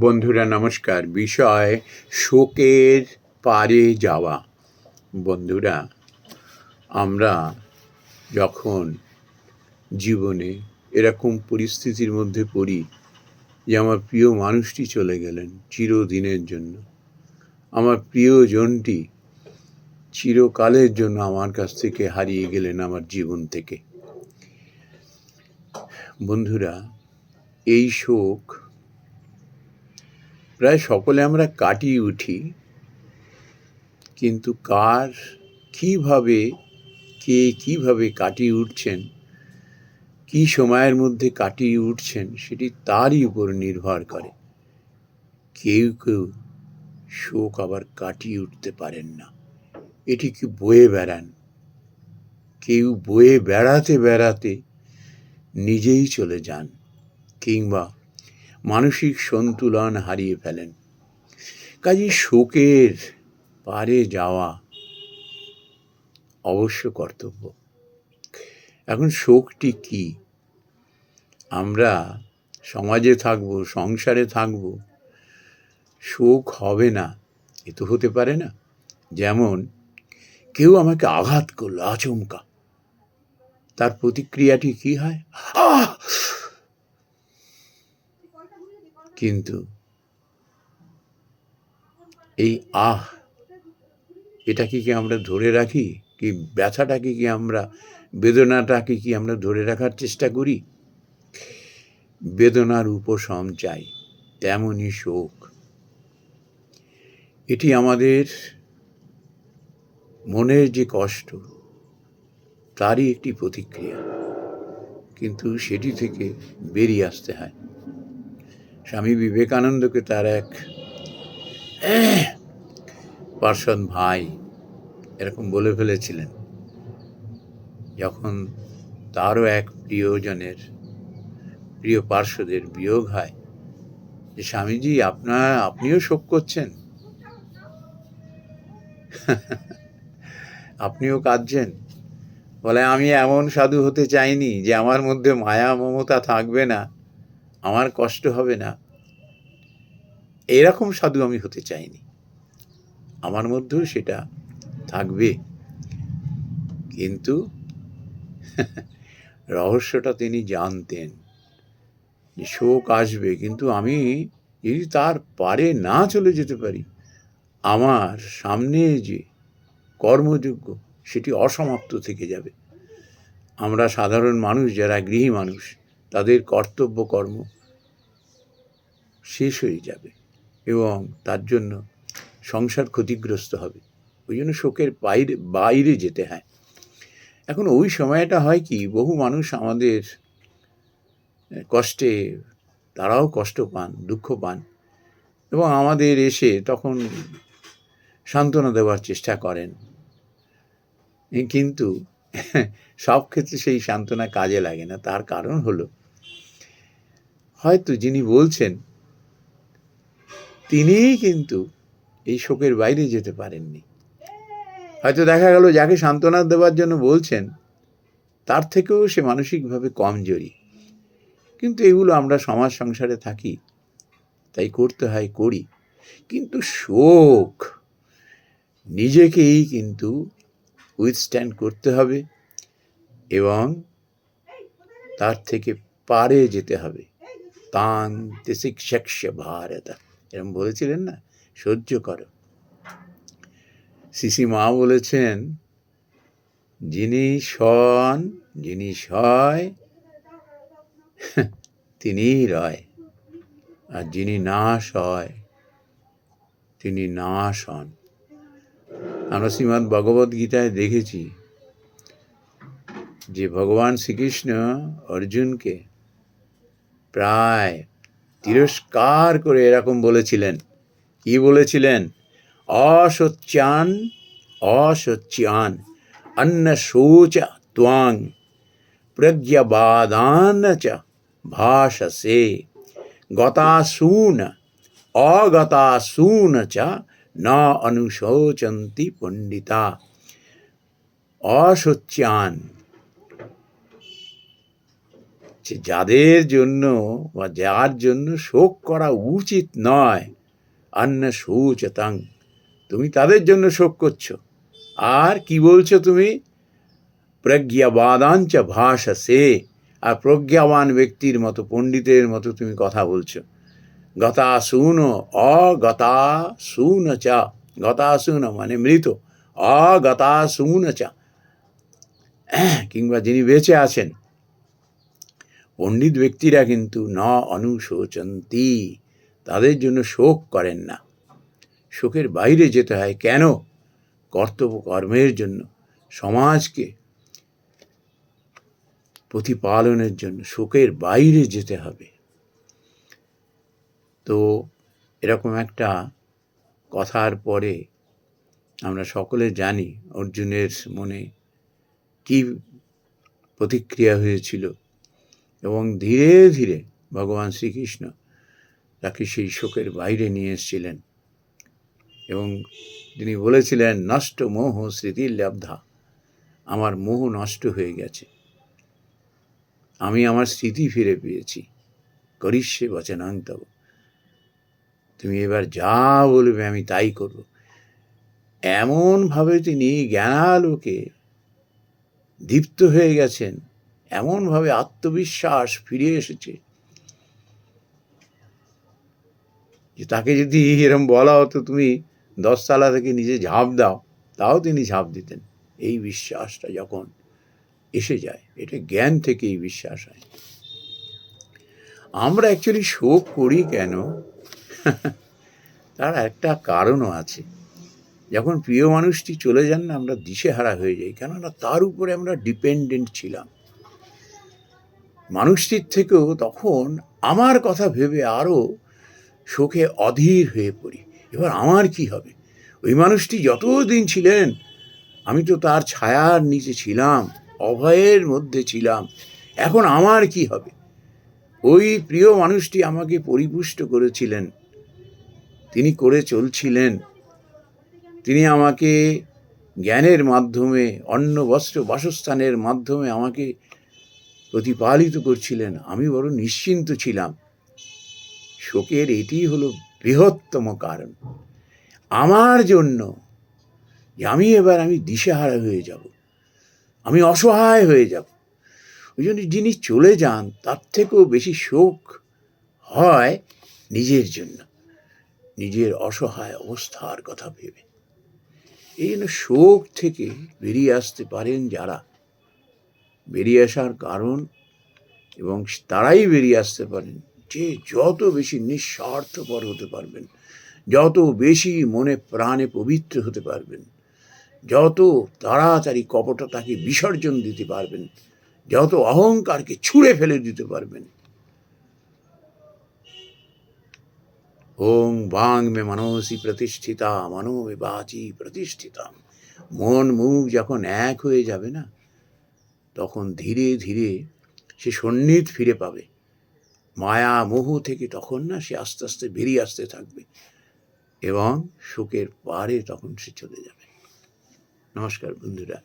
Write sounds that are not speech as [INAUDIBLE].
বন্ধুরা, নমস্কার। বিষয়, শোকের পারে যাওয়া। বন্ধুরা, আমরা যখন জীবনে এরকম পরিস্থিতির মধ্যে পড়ি যে আমার প্রিয় মানুষটি চলে গেলেন চিরদিনের জন্য। আমার প্রিয়জনটি চিরকালের জন্য আমার কাছ থেকে হারিয়ে গেলেন আমার জীবন থেকে। বন্ধুরা, এই শোক প্রায় সকলে আমরা কাটিয়ে উঠি, কিন্তু কার কীভাবে, কে কীভাবে কাটিয়ে উঠছেন, কি সময়ের মধ্যে কাটিয়ে উঠছেন, সেটি তারই উপর নির্ভর করে। কেউ কেউ শোক আবার কাটিয়ে উঠতে পারেন না। এটি কি বয়ে বেড়ান? কেউ বয়ে বেড়াতে বেড়াতে নিজেই চলে যান, কিংবা মানসিক সন্তুলন হারিয়ে ফেলেন। কাজে শোকের পারে যাওয়া অবশ্য কর্তব্য। এখন শোকটি কি? আমরা সমাজে থাকব, সংসারে থাকব, শোক হবে না, এ তো হতে পারে না। যেমন, কেউ আমাকে আঘাত করল, আচমকা। তার প্রতিক্রিয়াটি কি হয়? আহ! কিন্তু এই আহ, এটাকে কি আমরা ধরে রাখি? কি ব্যথাটাকে কি আমরা, বেদনাটাকে কি আমরা ধরে রাখার চেষ্টা করি? বেদনার উপশম চাই, তেমনই শোক। এটি আমাদের মনের যে কষ্ট, তারই একটি প্রতিক্রিয়া। কিন্তু সেটি থেকে বেরিয়ে আসতে হয়। স্বামী বিবেকানন্দকে তার এক পার্শ্বদ ভাই, এরকম বলে ফেলেছিলেন। যখন তারও এক প্রিয়জনের, প্রিয় পার্শ্বদের বিয়োগ হয়, যে স্বামীজি আপনার আপনিও শোক করছেন? [LAUGHS] আপনিও কাঁদছেন? বলে, আমি এমন সাধু হতে চাইনি যে আমার মধ্যে মায়া, মমতা থাকবে না। আমার কষ্ট হবে না। এরকম সাধু আমি হতে চাইনি। আমার মধ্যেও সেটা থাকবে। কিন্তু রহস্যটা তিনি জানতেন যে শোক আসবে। কিন্তু আমি যদি তার পারে না চলে যেতে পারি, আমার সামনে যে কর্মযোগ্য সেটি অসমাপ্ত থেকে যাবে। আমরা সাধারণ মানুষ, যারা গৃহী মানুষ তাদের কর্তব্য কর্ম শেষ হয়ে যাবে এবং তার জন্য সংসার ক্ষতিগ্রস্ত হবে। ওই জন্য শোকের বাইরে বাইরে যেতে হয়। এখন ওই সময়টা হয় কি, বহু মানুষ আমাদের কষ্টে, তারাও কষ্ট পান, দুঃখ পান এবং আমাদের এসে তখন সান্ত্বনা দেওয়ার চেষ্টা করেন। কিন্তু সব ক্ষেত্রে সেই সান্ত্বনা কাজে লাগে না। তার কারণ হলো হয়তো যিনি বলছেন, তিনিই কিন্তু এই শোকের বাইরে যেতে পারেননি। হয়তো দেখা গেল যাকে সান্ত্বনা দেওয়ার জন্য বলছেন, তার থেকেও সে মানসিকভাবে কমজোরি। কিন্তু এগুলো আমরা সমাজ সংসারে থাকি, তাই করতে হয়, করি। কিন্তু শোক নিজেকেই কিন্তু উইথস্ট্যান্ড করতে হবে এবং তার থেকে পারে যেতে হবে। তান শিক্ষক ভারত এরম বলেছিলেন না? সহ্য করো। সিসি মা বলেছেন, যিনি শন যিনি সয় তিনিই রয়। আর যিনি নাশ হয় তিনি নাশ হন আমরা শ্রীমৎ ভগবদ গীতায় দেখেছি যে ভগবান শ্রীকৃষ্ণ অর্জুনকে প্রায় তিরস্কার করে এরকম বলেছিলেন। কি বলেছিলেন? অসচ্যান অসচ্যান, অন্ন শোচ ত্বাং, প্রজ্ঞবাদান চ ভাষসে, গতাসূন, অগতাসূন চ ন অনুশোচন্তি পণ্ডিতা। অসচ্যান যে যাদের জন্য বা যার জন্য শোক করা উচিত নয় অন্য সুচেতাং, তুমি তাদের জন্য শোক করছ। আর কি বলছো তুমি? প্রজ্ঞাবাদাঞ্চ ভাষা সে আর প্রজ্ঞাবান ব্যক্তির মতো, পণ্ডিতের মতো তুমি কথা বলছো। গতা শুন, অগতা শুন চা, গতা শুন মানে মৃত, অগতা শুন চা। কিংবা যিনি বেঁচে আছেন পণ্ডিত ব্যক্তিরা কিন্তু ন অনুশোচন্তি। তাদের জন্য শোক করেন না। শোকের বাইরে যেতে হয় কেন? কর্তব্য কর্মের জন্য, সমাজকে প্রতিপালনের জন্য শোকের বাইরে যেতে হবে। তো এরকম একটা কথার পরে আমরা সকলে জানি অর্জুনের মনে কি প্রতিক্রিয়া হয়েছিল। এবং ধীরে ধীরে ভগবান শ্রীকৃষ্ণ তাকে সেই শোকের বাইরে নিয়ে এসেছিলেন এবং তিনি বলেছিলেন, নষ্ট মোহ স্মৃতির লব্ধা আমার মোহ নষ্ট হয়ে গেছে। আমি আমার স্মৃতি ফিরে পেয়েছি। করিষ্যে বচনান্তব তুমি এবার যা বলবে আমি তাই করব। এমনভাবে তিনি জ্ঞানালোকে দীপ্ত হয়ে গেছেন। এমনভাবে আত্মবিশ্বাস ফিরে এসেছে যে তাকে যদি এরম বলা হতো, তুমি দশতলা থেকে নিজে ঝাঁপ দাও, তাও তিনি ঝাঁপ দিতেন। এই বিশ্বাসটা যখন এসে যায়, এটা জ্ঞান থেকে এই বিশ্বাস হয়। আমরা অ্যাকচুয়ালি শোক করি কেন? [LAUGHS] তার একটা কারণও আছে। যখন প্রিয় মানুষটি চলে যান না আমরা দিশেহারা হয়ে যাই। কেননা তার উপরে আমরা ডিপেন্ডেন্ট ছিলাম। মানুষটির থেকেও তখন আমার কথা ভেবে আরও শোকে অধীর হয়ে পড়ি। এবার আমার কি হবে? ওই মানুষটি যতদিন ছিলেন, আমি তো তার ছায়ার নিচে ছিলাম, অভয়ের মধ্যে ছিলাম। এখন আমার কি হবে? ওই প্রিয় মানুষটি আমাকে পরিপুষ্ট করেছিলেন। তিনি করে চলছিলেন। তিনি আমাকে জ্ঞানের মাধ্যমে, অন্ন, বস্ত্র, বাসস্থানের মাধ্যমে আমাকে প্রতিপালিত করছিলেন, আমি বড় নিশ্চিন্ত ছিলাম। শোকের এটি হলো বৃহত্তম কারণ। আমার জন্য আমি এবার আমি দিশেহারা হয়ে যাব, আমি অসহায় হয়ে যাব, ওই জন্য যিনি চলে যান, তার থেকেও বেশি শোক হয় নিজের জন্য, নিজের অসহায় অবস্থার কথা ভেবে। এই জন্য শোক থেকে বেরিয়ে আসতে পারেন যারা বেরিয়ে আসার কারণ এবং তারাই বেরিয়ে আসতে পারেন যে যত বেশি নিঃস্বার্থপর হতে পারবেন, যত বেশি মনে প্রাণে পবিত্র হতে পারবেন, যত তাড়াতাড়ি কপটতাকে বিসর্জন দিতে পারবেন, যত অহংকারকে ছুঁড়ে ফেলে দিতে পারবেন। ওং বাং মে মনসি প্রতিষ্ঠিতা মনো মে বাচি প্রতিষ্ঠিতা মন মুখ যখন এক হয়ে যাবে না তখন ধীরে ধীরে সে সন্নিধ ফিরে পাবে। মায়া মোহ থেকে তখন না সে আস্তে আস্তে বেরিয়ে আসতে থাকবে এবং শোকের পারে তখন সে চলে যাবে। নমস্কার বন্ধুরা।